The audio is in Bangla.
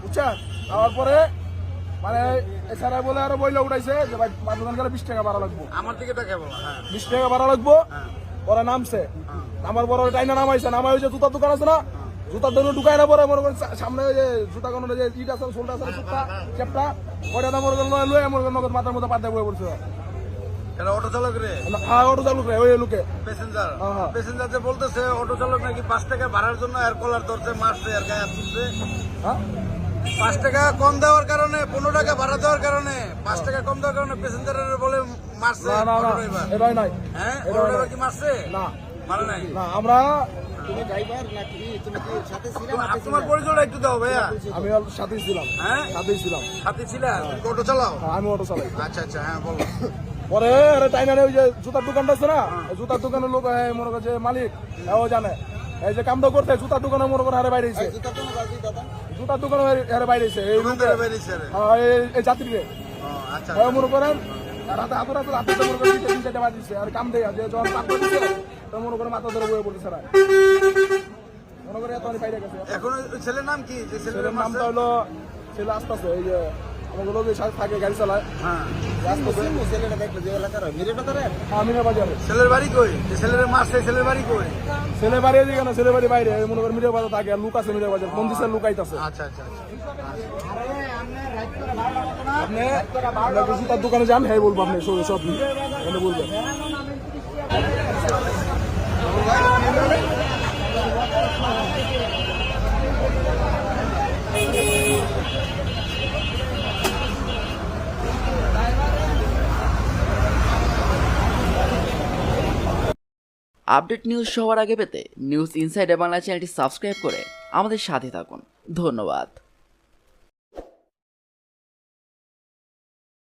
বুঝছেন তারপরে পরে মানে এছাড়া বলে আরও বইলা উঠাইছে যে ভাই মাদুরান গেলে বিশ টাকা ভাড়া লাগবো। আমার দিকে হ্যাঁ। বিশ টাকা ভাড়া লাগবো ওরা নামছে আমার বড় টাইনা নামাইছে। নামাই হয়েছে জুতার দোকান আছে না? জুতার দোকানে ঢুকাই না পরে মনে করেন সামনে যে জুতা কোনো যে ইট আছে সোলটা আছে জুতা চেপটা ওটা না মনে করেন লয়ে মনে করেন নগদ মাথার মধ্যে পাতে বয়ে পড়ছে। এটা অটো চালক রে? হ্যাঁ অটো চালু করে ওই লোকে। প্যাসেঞ্জার হ্যাঁ, হ্যাঁ। প্যাসেঞ্জার যে বলতেছে অটো চালক নাকি পাঁচ টাকা ভাড়ার জন্য এয়ার কলার ধরছে মারছে আর গায়ে তুলছে। হ্যাঁ? পাঁচ টাকা কম দেওয়ার কারণে পনেরো টাকা ভাড়া দেওয়ার কারণে পাঁচ টাকা কম দেওয়ার কারণে প্যাসেঞ্জারের বলে মারছে না না না অটো ড্রাইভার এটাই নাই। হ্যাঁ এটা অটো ড্রাইভার কি মারছে না মারে নাই তোমার- তোমার পরিচয়টা একটু দাও ভাইয়া। আমি ওর সাথেই ছিলাম। হ্যাঁ? সাথেই ছিলাম। সাথে ছিলা? অটো চালাও? হ্যাঁ, আমি অটো চালাই। আচ্ছা আচ্ছা হ্যাঁ বলো। পরে আরে টাইনারে ওই যে জুতার দোকানটা আছে না জুতার দোকানের লোক মনে করছে মালিক ও জানে। এই যে কামটা করতে জুতার দোকানে মনে করে হারে বাইরে জুতার দোকানে হারে বাইরে এই হ্যাঁ, যাত্রীকে ও, আচ্ছা হ্যাঁ মনে করেন রাতে মনে করেন আর কাম দেয় যে যখন কাম করছে মনে মাথা ধরে বয়ে পড়ছে না মনে করে এত বাইরে গেছে এখন ছেলের নাম কি? যে ছেলের নামটা হলো ছেলে আসতে আছে এই যে আমাদের লোক থাকে গাড়ি চালায়। হ্যাঁ। আমিনা বাজারে? ছেলের বাড়ি কই? যে ছেলের মারছে ছেলের বাড়ি কই? বাড়ি এদিকে না ছেলে বাড়ি বাইরে। মনে বাজার থাকে লুক আছে মিডিয়া বাজার মন্দিরের লুক আইতাছে আচ্ছা আচ্ছা আচ্ছা। আপনি দোকানে যান? হ্যাঁ বলব আপনি সব বলবেন। আপডেট নিউজ সবার আগে পেতে নিউজ ইনসাইডে বাংলা চ্যানেলটি সাবস্ক্রাইব করে আমাদের সাথে থাকুন। ধন্যবাদ।